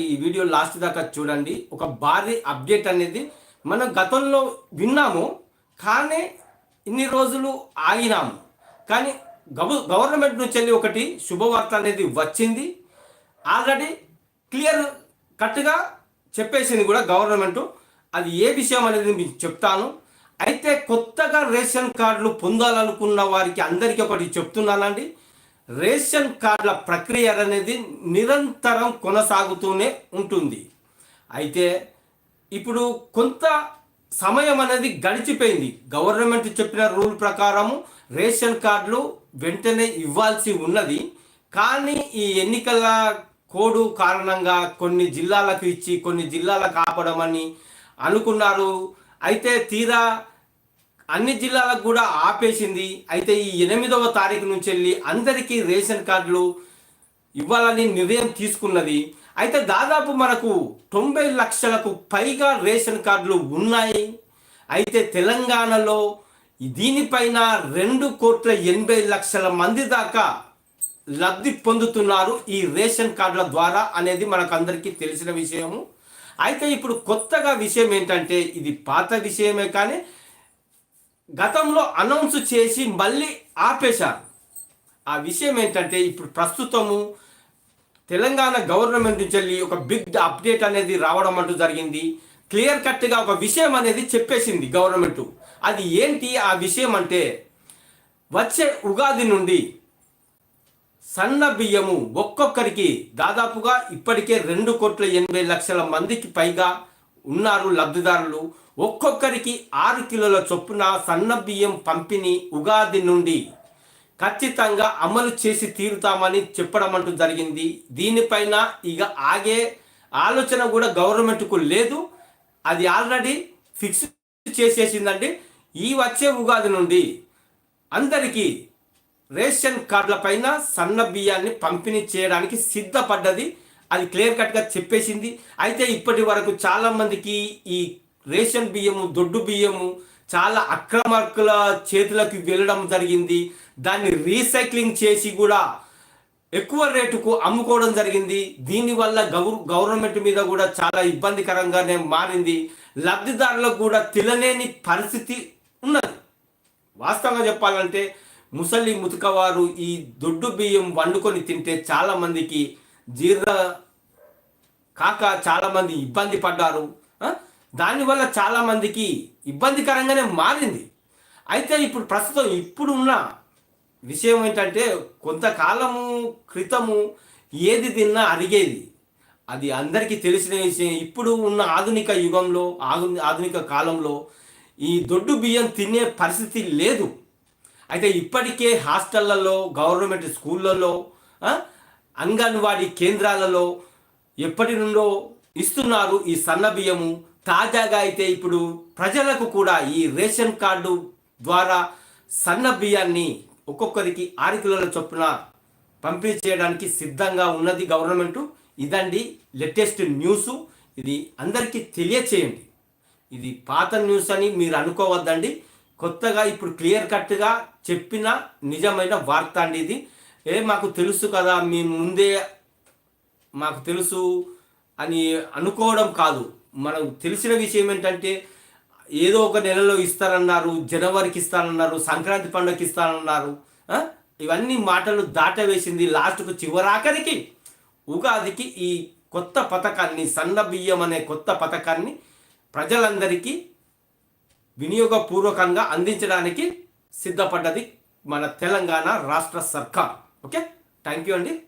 ఈ video last దాకా చూడండి. ఒక భారీ అప్డేట్ అనేది మనం గతంలో విన్నాము కానీ ఇన్ని రోజులు ఆగినాము. కానీ గవ గవర్నమెంట్ నుంచి వెళ్ళి ఒకటి శుభవార్త అనేది వచ్చింది. ఆల్రెడీ క్లియర్ కట్గా చెప్పేసింది కూడా గవర్నమెంట్. అది ఏ విషయం అనేది మీకు చెప్తాను. అయితే కొత్తగా రేషన్ కార్డులు పొందాలనుకున్న వారికి అందరికీ ఒకటి చెప్తున్నానండి. రేషన్ కార్డుల ప్రక్రియ అనేది నిరంతరం కొనసాగుతూనే ఉంటుంది. అయితే ఇప్పుడు కొంత సమయం అనేది గడిచిపోయింది. గవర్నమెంట్ చెప్పిన రూల్ ప్రకారము రేషన్ కార్డులు వెంటనే ఇవ్వాల్సి ఉన్నది. కానీ ఈ ఎన్నికల కోడ్ కారణంగా కొన్ని జిల్లాలకు ఇచ్చి కొన్ని జిల్లాలకు ఆపడమని అనుకున్నారు. అయితే తీరా అన్ని జిల్లాలకు కూడా ఆపేసింది. అయితే ఈ ఎనిమిదవ తారీఖు నుంచి వెళ్ళి అందరికీ రేషన్ కార్డులు ఇవ్వాలని నిర్ణయం తీసుకున్నది. అయితే దాదాపు మనకు తొంభై లక్షలకు పైగా రేషన్ కార్డులు ఉన్నాయి. అయితే తెలంగాణలో దీనిపైన రెండు కోట్ల ఎనభై లక్షల మంది దాకా లబ్ధి పొందుతున్నారు ఈ రేషన్ కార్డుల ద్వారా అనేది మనకు అందరికీ తెలిసిన విషయము. అయితే ఇప్పుడు కొత్తగా విషయం ఏంటంటే ఇది పాత విషయమే కానీ గతంలో అనౌన్స్ చేసి మళ్ళీ ఆపేశారు. ఆ విషయం ఏంటంటే ఇప్పుడు ప్రస్తుతము తెలంగాణ గవర్నమెంట్ నుంచి వెళ్ళి ఒక బిగ్ అప్డేట్ అనేది రావడం అంటూ జరిగింది. క్లియర్ కట్గా ఒక విషయం అనేది చెప్పేసింది గవర్నమెంట్. అది ఏంటి? ఆ విషయం అంటే వచ్చే ఉగాది నుండి సన్న బియ్యము ఒక్కొక్కరికి దాదాపుగా ఇప్పటికే రెండు కోట్ల ఎనభై లక్షల మందికి పైగా ఉన్నారు లబ్ధిదారులు. ఒక్కొక్కరికి ఆరు కిలోల చొప్పున సన్న బియ్యం పంపిణీ ఉగాది నుండి ఖచ్చితంగా అమలు చేసి తీరుతామని చెప్పడం అంటూ జరిగింది. దీనిపైన ఇక ఆగే ఆలోచన కూడా గవర్నమెంట్కు లేదు. అది ఆల్రెడీ ఫిక్స్ చేసేసిందండి. ఈ వచ్చే ఉగాది నుండి అందరికీ రేషన్ కార్డులపైన సన్న బియ్యాన్ని పంపిణీ చేయడానికి సిద్ధపడ్డది. అది క్లియర్ కట్గా చెప్పేసింది. అయితే ఇప్పటి వరకు చాలామందికి ఈ రేషన్ బియ్యము దొడ్డు బియ్యము చాలా అక్రమకుల చేతులకు వెళ్ళడం జరిగింది. దాన్ని రీసైక్లింగ్ చేసి కూడా ఎక్కువ రేటుకు అమ్ముకోవడం జరిగింది. దీనివల్ల గౌర్ గవర్నమెంట్ మీద కూడా చాలా ఇబ్బందికరంగానే మారింది. లబ్ధిదారులకు కూడా తినలేని పరిస్థితి ఉన్నది. వాస్తవంగా చెప్పాలంటే ముసలి ముతుకవారు ఈ దొడ్డు బియ్యం వండుకొని తింటే చాలామందికి జీర్ణ కాక చాలామంది ఇబ్బంది పడ్డారు. దానివల్ల చాలామందికి ఇబ్బందికరంగానే మారింది. అయితే ఇప్పుడు ప్రస్తుతం ఇప్పుడున్న విషయం ఏంటంటే కొంతకాలము క్రితము ఏది తిన్నా అరిగేది. అది అందరికీ తెలిసిన విషయం. ఇప్పుడు ఉన్న ఆధునిక యుగంలో ఆధు- ఆధునిక కాలంలో ఈ దొడ్డు బియ్యం తినే పరిస్థితి లేదు. అయితే ఇప్పటికే హాస్టళ్ళలో గవర్నమెంట్ స్కూళ్ళల్లో అంగన్వాడీ కేంద్రాలలో ఎప్పటి నుండో ఇస్తున్నారు ఈ సన్న బియ్యము. తాజాగా అయితే ఇప్పుడు ప్రజలకు కూడా ఈ రేషన్ కార్డు ద్వారా సన్న బియ్యాన్ని ఒక్కొక్కరికి ఆరు కిలోల చొప్పున పంపిణీ చేయడానికి సిద్ధంగా ఉన్నది గవర్నమెంట్. ఇదండి లేటెస్ట్ న్యూస్. ఇది అందరికీ తెలియచేయండి. ఇది పాత న్యూస్ అని మీరు అనుకోవద్దండి. కొత్తగా ఇప్పుడు క్లియర్ కట్గా చెప్పిన నిజమైన వార్త అండి ఇది. ఏ మాకు తెలుసు కదా మీ ముందే మాకు తెలుసు అని అనుకోవడం కాదు. మనకు తెలిసిన విషయం ఏంటంటే ఏదో ఒక నెలలో ఇస్తారన్నారు జనవరికి ఇస్తారన్నారు సంక్రాంతి పండుగకి ఇస్తారన్నారు ఇవన్నీ మాటలు దాటవేసింది లాస్ట్కు చివరాఖరికి ఉగాదికి ఈ కొత్త పథకాన్ని సన్న బియ్యం అనే కొత్త పథకాన్ని ప్రజలందరికీ వినియోగపూర్వకంగా అందించడానికి సిద్ధపడ్డది మన తెలంగాణ రాష్ట్ర సర్కార్. ఓకే? థ్యాంక్ యూ అండి.